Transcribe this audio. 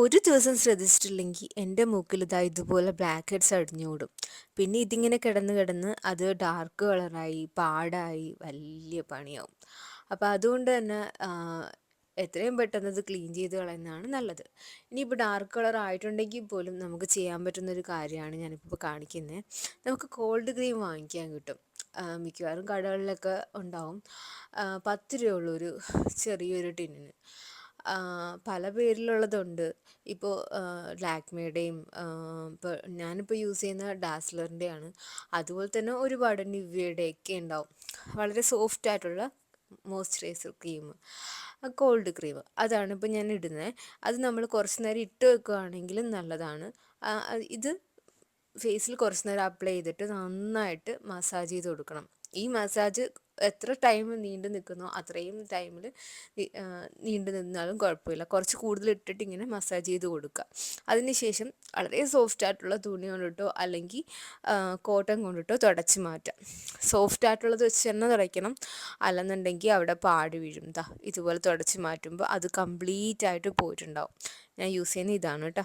ഒരു ദിവസം ശ്രദ്ധിച്ചിട്ടില്ലെങ്കിൽ എന്റെ മൂക്കിൽ ഇതാ ഇതുപോലെ ബ്ലാക്ക് ഹെഡ്സ് അടിഞ്ഞുകൂടും പിന്നെ ഇതിങ്ങനെ കിടന്ന് കിടന്ന് അത് ഡാർക്ക് കളറായി പാടായി വലിയ പണിയാവും. അപ്പോൾ അതുകൊണ്ട് തന്നെ എത്രയും പെട്ടെന്ന് അത് ക്ലീൻ ചെയ്ത് കളയുന്നതാണ് നല്ലത്. ഇനിയിപ്പോൾ ഡാർക്ക് കളർ ആയിട്ടുണ്ടെങ്കിൽ പോലും നമുക്ക് ചെയ്യാൻ പറ്റുന്ന ഒരു കാര്യമാണ് ഞാനിപ്പോൾ കാണിക്കുന്നത്. നമുക്ക് കോൾഡ് ക്രീം വാങ്ങിക്കാൻ കിട്ടും. മിക്കവാറും കടകളിലൊക്കെ ഉണ്ടാവും. പത്ത് രൂപയുള്ളൊരു ചെറിയൊരു ടിന്നിന്. പല പേരിലുള്ളതുണ്ട്. ഇപ്പോൾ ലാക്മിയുടെയും ഇപ്പോൾ ഞാനിപ്പോൾ യൂസ് ചെയ്യുന്ന ഡാസ്ലറിന്റെയാണ് അതുപോലെ തന്നെ ഒരുപാട് നിവ്യയുടെ ഒക്കെ ഉണ്ടാവും. വളരെ സോഫ്റ്റ് ആയിട്ടുള്ള മോയ്സ്ചറൈസർ ക്രീം കോൾഡ് ക്രീം. അതാണ് ഇപ്പോൾ ഞാൻ ഇടുന്നത് അത് നമ്മൾ കുറച്ച് നേരം ഇട്ട് വെക്കുകയാണെങ്കിലും നല്ലതാണ്. ഇത് ഫേസിൽ കുറച്ച് നേരം അപ്ലൈ ചെയ്തിട്ട് നന്നായിട്ട് മസാജ് ചെയ്ത് കൊടുക്കണം. ഈ മസാജ് എത്ര ടൈം നീണ്ടു നിൽക്കുന്നോ അത്രയും ടൈമിൽ നീണ്ടു നിന്നാലും കുഴപ്പമില്ല. കുറച്ച് കൂടുതൽ ഇട്ടിട്ട് ഇങ്ങനെ മസാജ് ചെയ്ത് കൊടുക്കുക. അതിനുശേഷം വളരെ സോഫ്റ്റ് ആയിട്ടുള്ള തുണി കൊണ്ടിട്ടോ അല്ലെങ്കിൽ കോട്ടൺ കൊണ്ടിട്ടോ തുടച്ച് മാറ്റാം. സോഫ്റ്റ് ആയിട്ടുള്ളത് വെച്ച് തന്നെ തുടയ്ക്കണം. അല്ലെന്നുണ്ടെങ്കിൽ അവിടെ പാട് വീഴും. ഇതുപോലെ തുടച്ച് മാറ്റുമ്പോൾ അത് കംപ്ലീറ്റ് ആയിട്ട് പോയിട്ടുണ്ടാവും. ഞാൻ യൂസ് ചെയ്യുന്ന ഇതാണ് കേട്ടോ.